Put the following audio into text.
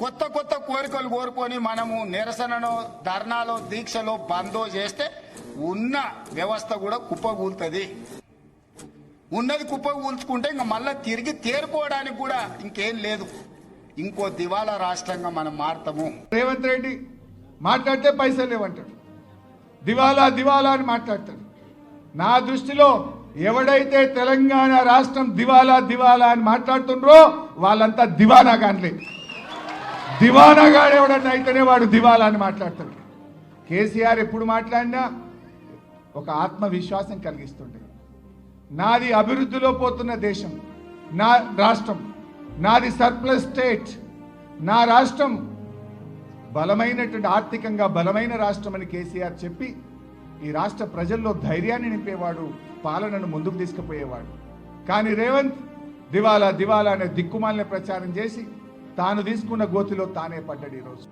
కొత్త కొత్త కోరికలు కోరుకొని మనము నిరసనలో ధర్నాలో దీక్షలో బందో చేస్తే ఉన్న వ్యవస్థ కూడా కుప్పగూలుతుంది ఉన్నది కుప్పగూల్చుకుంటే ఇంకా మళ్ళీ తిరిగి తేరుకోవడానికి కూడా ఇంకేం లేదు. ఇంకో దివాలా రాష్ట్రంగా మనం మారుతాము. రేవంత్ రెడ్డి మాట్లాడితే పైసలు లేవంటాడు. దివాలా దివాలా అని మాట్లాడతాడు. నా దృష్టిలో ఎవడైతే తెలంగాణ రాష్ట్రం దివాలా దివాలా అని మాట్లాడుతుండ్రో వాళ్ళంతా దివానా కానిలే దివానాగాడు ఎవడన్నా అయితేనే వాడు దివాలా అని మాట్లాడతాడు. కేసీఆర్ ఎప్పుడు మాట్లాడినా ఒక ఆత్మవిశ్వాసం కలిగిస్తుండే. నాది అభివృద్ధిలో పోతున్న దేశం నా రాష్ట్రం నాది సర్ప్లస్ స్టేట్ నా రాష్ట్రం బలమైనటువంటి ఆర్థికంగా బలమైన రాష్ట్రం అని కేసీఆర్ చెప్పి ఈ రాష్ట్ర ప్రజల్లో ధైర్యాన్ని నింపేవాడు పాలనను ముందుకు తీసుకుపోయేవాడు. కానీ రేవంత్ దివాలా దివాలా అనే దిక్కుమాలిన ప్రచారం చేసి తాను తీసుకున్న గోతిలో తానే పడ్డాడు ఈరోజు.